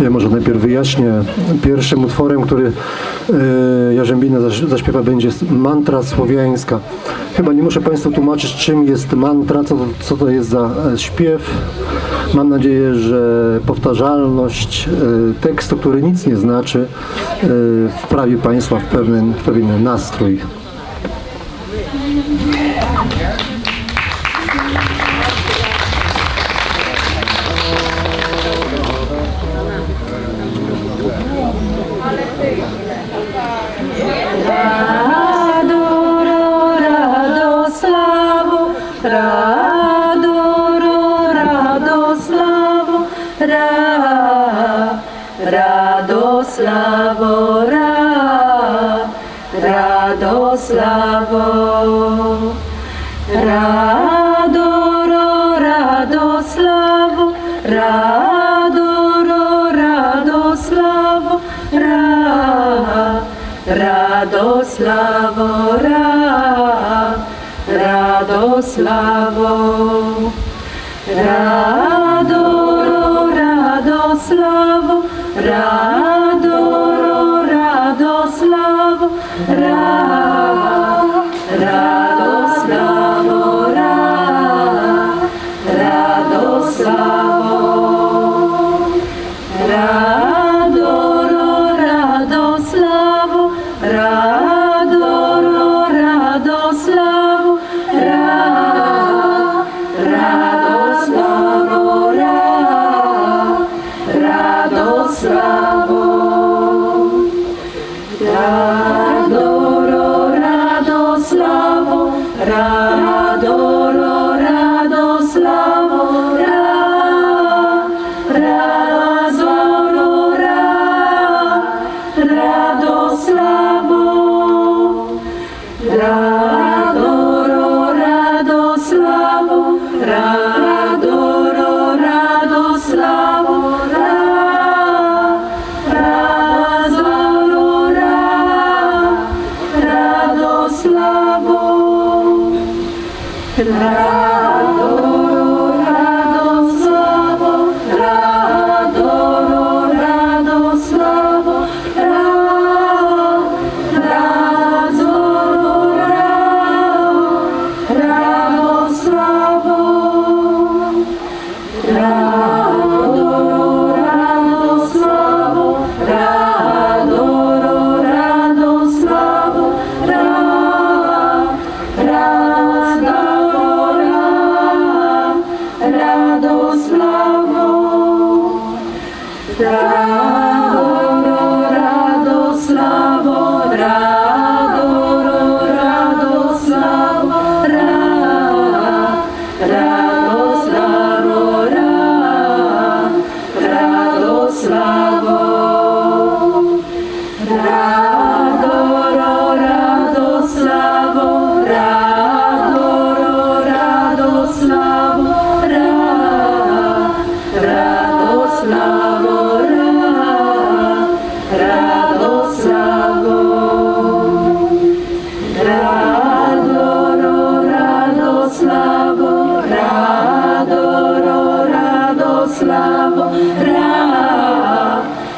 Ja może najpierw wyjaśnię. Pierwszym utworem, który e, Jarzębina zaś- zaśpiewa będzie mantra słowiańska. Chyba nie muszę Państwu tłumaczyć, czym jest mantra, co co to jest za e, śpiew. Mam nadzieję, że powtarzalność e, tekstu, który nic nie znaczy, wprawi Państwa w pewien, w pewien nastrój. радо, радославо, ра, радославо, ра, радо, славо, радо, радо, славо, радо, радо, ра, радо, славо славо. Yeah.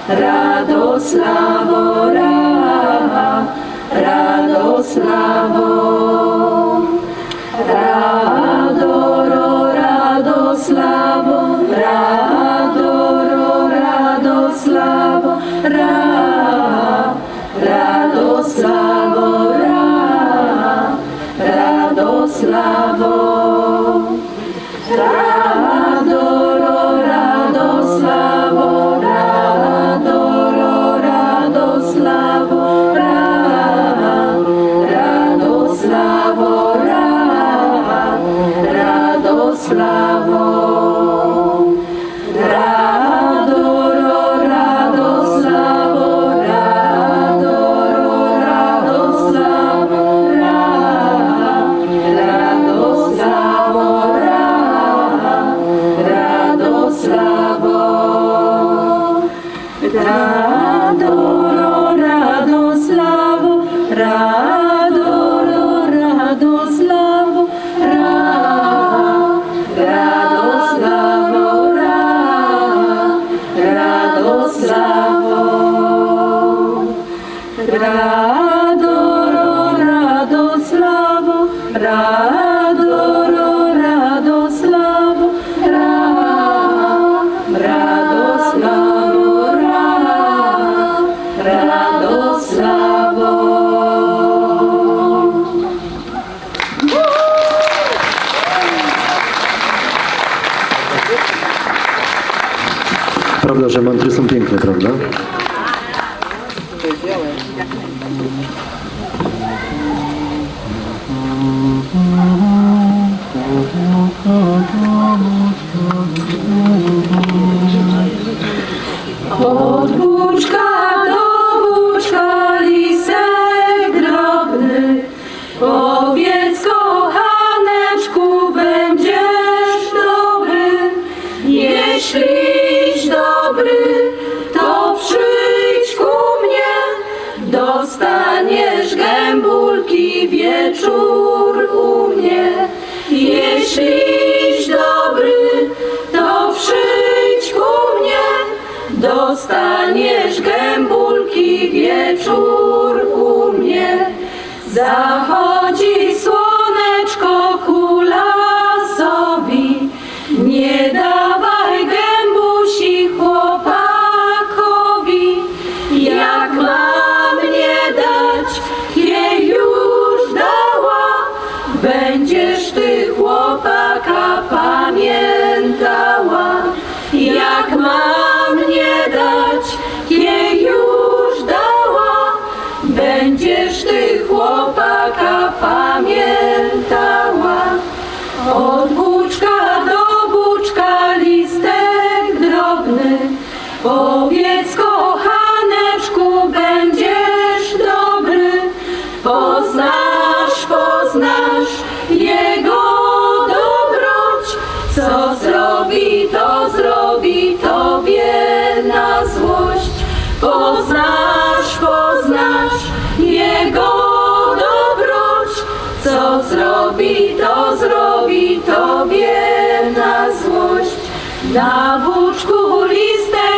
Радославо, радославо, радоро, радославо, радоро, радославо, радославо. Rado, ro, rado, slavo, rado, rado, slavo, ra, rado, slavo, ra, rado, slavo. Prawda, że mantry są piękne, prawda? Thank you. Zachodzi słoneczko ku lasowi, nie dawaj gębusi chłopakowi. Jak mam nie dać, jej już dała, będziesz ty chłopaka pamiętała. Jego dobroć, co zrobi, to zrobi tobie na złość. Poznasz, poznasz jego dobroć, co zrobi, to zrobi tobie na złość. Na buczku listeczki